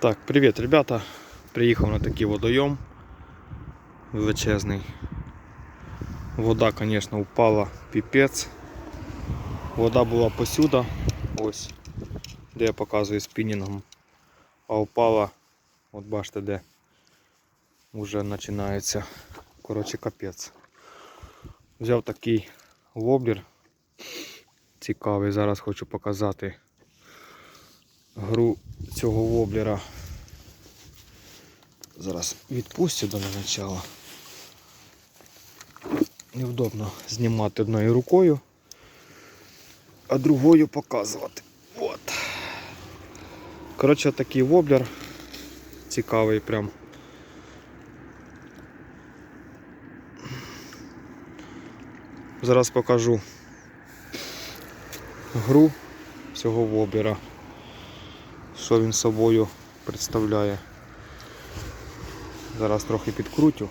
Так, привіт, ребята. Приїхав на такий водойом величезний. Вода, звісно, упала піпець. Вода була посюда, ось, де я показую спінінгом. А упала, от бачите де. Уже починається. Коротше, капець. Взяв такий воблер. Цікавий, зараз хочу показати гру цього воблера. Зараз відпустю до начала. Невдобно знімати одною рукою, а другою показувати. От. Коротше, такий воблер цікавий прям. Зараз покажу гру цього воблера що він собою представляє. Зараз трохи підкрутю.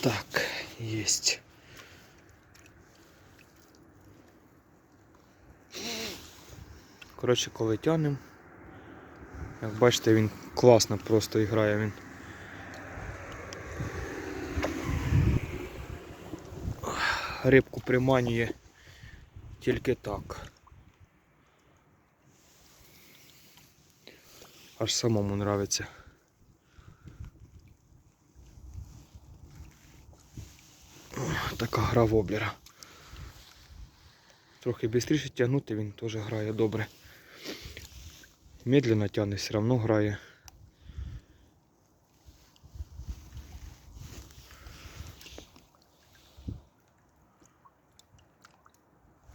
Так, єсть. Коротше, коли тянем, як бачите, він класно просто грає він. Рибку приманює тільки так. Аж самому нравиться. Така гра воблера. Трохи швидше тягнути він теж грає добре. Медленно тягне, все одно грає.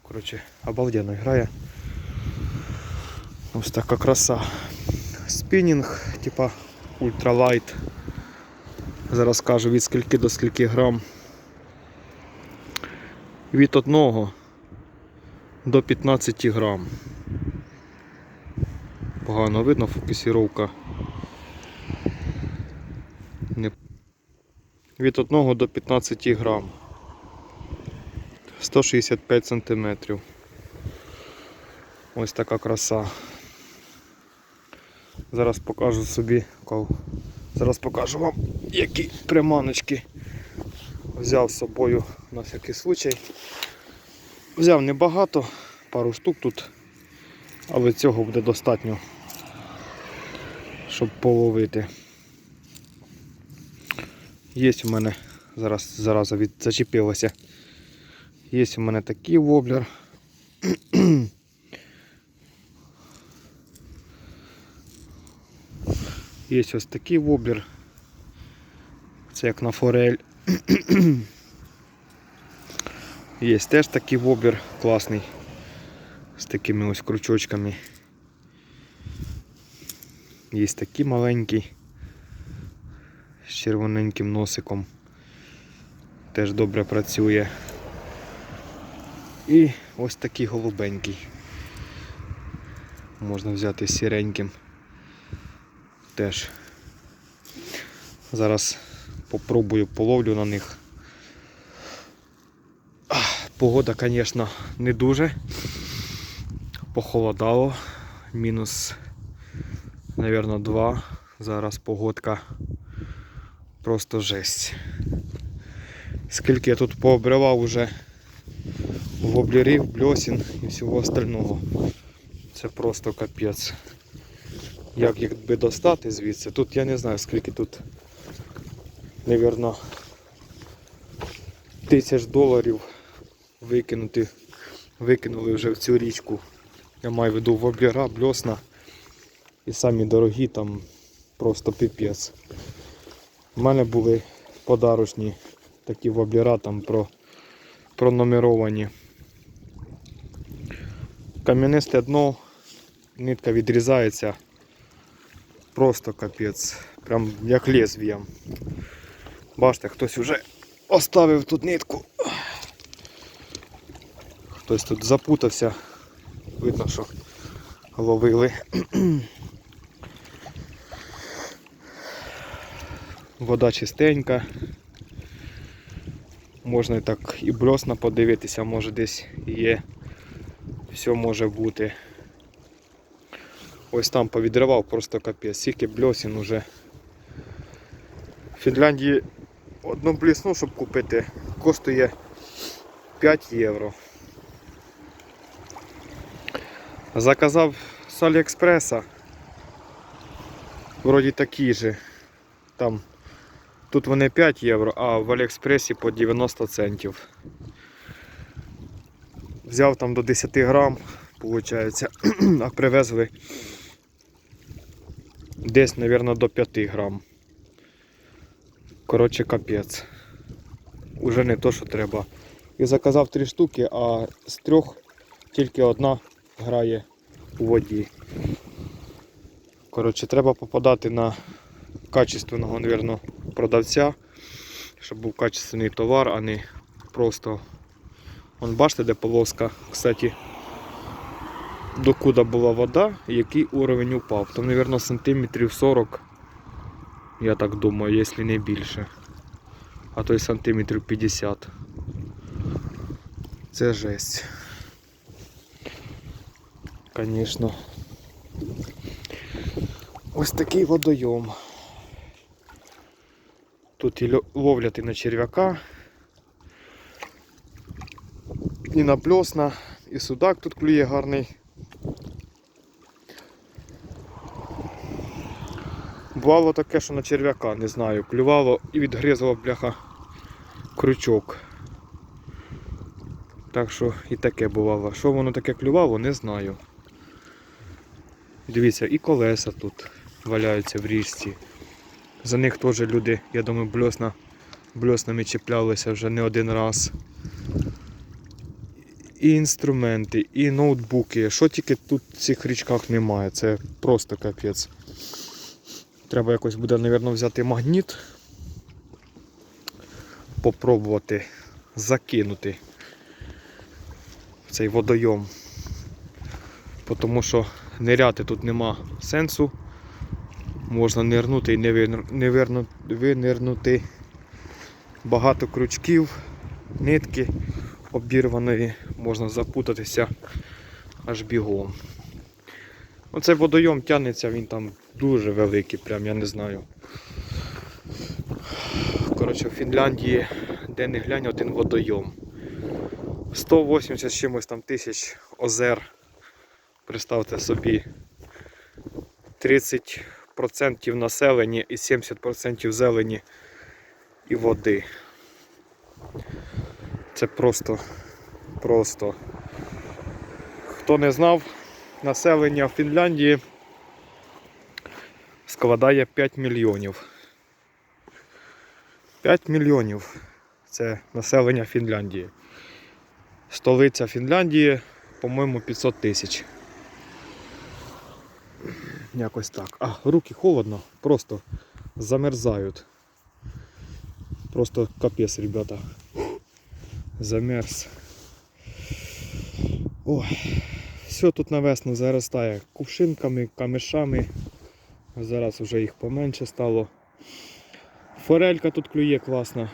Коротше, обалденно грає. Ось така краса. Спінінг, типа ультралайт. Зараз кажу від скільки до скільки грам. Від 1 до 15 грам. Погано видно фокусировка. Не... Від 1 до 15 грам. 165 сантиметрів. Ось така краса. Зараз покажу собі кол. Зараз покажу вам, які приманочки взяв з собою на всякий случай. Взяв небагато, пару штук тут, але цього буде достатньо, щоб половити. Є у мене, зараз зараза від зачепилася. Є у мене такий воблер. Є ось такий воблер. Це як на форель. Є теж такий воблер класний. З такими ось крючочками. Є такий маленький. З червоненьким носиком. Теж добре працює. І ось такий голубенький. Можна взяти сіреньким теж. Зараз попробую половлю на них. Погода, звісно, не дуже. Похолодало. Мінус, мабуть, 2. Зараз погодка просто жесть. Скільки я тут пообривав уже воблерів, бльосін і всього остального. Це просто капець як їх би достати звідси. Тут я не знаю скільки тут, мабуть, тисяч доларів викинути, викинули вже в цю річку. Я маю в виду воблера, бльосна і самі дорогі там просто піпець. У мене були подарочні такі воблера там про, пронумеровані. Кам'янисте дно, нитка відрізається. Просто капець. Прям як лезвієм. Бачите, хтось вже оставив тут нитку. Хтось тут запутався. Видно, що ловили. Вода чистенька. Можна так і бльосна подивитися, може десь є. Все може бути. Ось там повідривав просто капець, скільки бльосін уже. В Фінляндії одну блісну, щоб купити, коштує 5 євро. Заказав з Аліекспреса. Вроді такі же. Там тут вони 5 євро, а в Аліекспресі по 90 центів. Взяв там до 10 грам, виходить, а привезли десь, мабуть, до 5 грам. Коротше, капець. Уже не то, що треба. І заказав 3 штуки, а з трьох тільки одна грає у воді. Коротше, треба попадати на качественного, мабуть, продавця, щоб був качественний товар, а не просто. Вон бачите, де полоска, кстати, докуди була вода, і який уровень упав. Там, мабуть, сантиметрів 40, я так думаю, якщо не більше. А то й сантиметрів 50. Це жесть. Звісно. Ось такий водойом. Тут і ловлять і на черв'яка, і на пльосна, і судак тут клює гарний. Бувало таке, що на черв'яка, не знаю, клювало і відгризало бляха крючок. Так що і таке бувало. Що воно таке клювало, не знаю. Дивіться, і колеса тут валяються в річці. За них теж люди, я думаю, бльосна, бльоснами чіплялися вже не один раз. І інструменти, і ноутбуки. Що тільки тут в цих річках немає, це просто капець. Треба якось буде, мабуть, взяти магніт, попробувати закинути в цей водойом. Тому що ниряти тут нема сенсу. Можна нирнути і не, винир- винирнути. Багато крючків, нитки обірваної, можна запутатися аж бігом. Оцей водойом тягнеться, він там дуже великий, прям я не знаю. Коротше, в Фінляндії, де не глянь, один водойом. 180 з чимось там тисяч озер. Представте собі 30% населення і 70% зелені і води. Це просто, просто. Хто не знав, населення в Фінляндії складає 5 мільйонів. 5 мільйонів це населення Фінляндії. Столиця Фінляндії, по-моєму, 500 тисяч. Якось так. А, руки холодно, просто замерзають. Просто капець, ребята. Замерз. Ой, все тут на весну заростає кувшинками, камешами. Зараз вже їх поменше стало. Форелька тут клює класно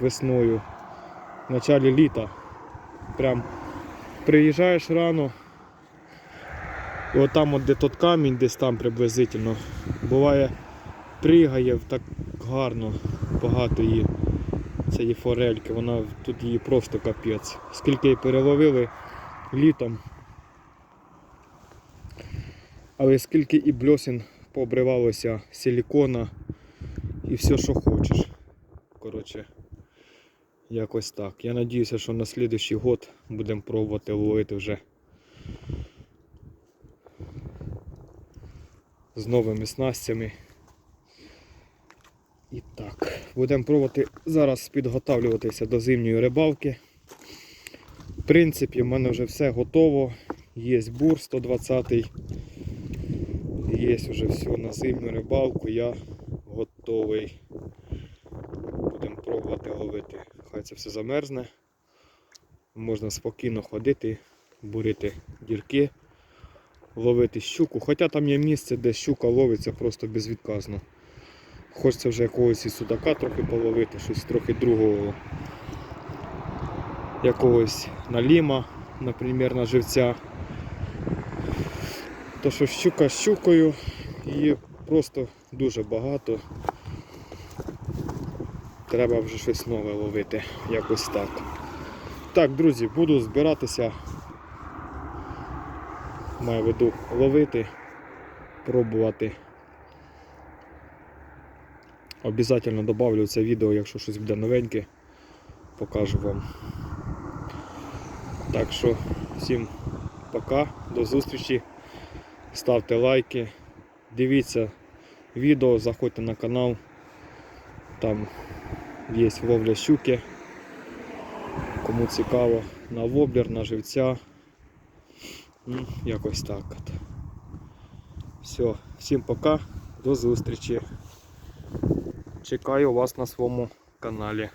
весною. В началі літа. Прям приїжджаєш рано. І отам, от де тот камінь, десь там приблизительно, буває, пригає так гарно, багато її цієї форельки, вона тут її просто капець. Скільки її переловили літом. Але скільки і бльосін пообривалося силікона і все, що хочеш. Коротше, якось так. Я надіюся, що на слідуючий год будемо пробувати ловити вже з новими снастями. І так, будемо пробувати зараз підготавлюватися до зимньої рибалки. В принципі, в мене вже все готово. Є бур 120 Є вже все на зимню рибалку, я готовий. Будемо пробувати ловити. Хай це все замерзне. Можна спокійно ходити, бурити дірки, ловити щуку. Хоча там є місце, де щука ловиться просто безвідказно. Хочеться вже якогось і судака трохи половити, щось трохи другого. Якогось наліма, наприклад, на живця. То що щука щукою, її просто дуже багато. Треба вже щось нове ловити, якось так. Так, друзі, буду збиратися. Маю в виду ловити, пробувати. Обязательно добавлю це відео, якщо щось буде новеньке, покажу вам. Так що всім пока, до зустрічі. Ставте лайки, дивіться відео, заходьте на канал. Там є ловля щуки. Кому цікаво, на воблер, на живця. Ну, якось так от. Все, всім пока, до зустрічі. Чекаю вас на своєму каналі.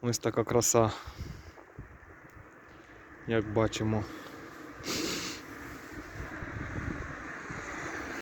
Ось така краса. Як бачимо.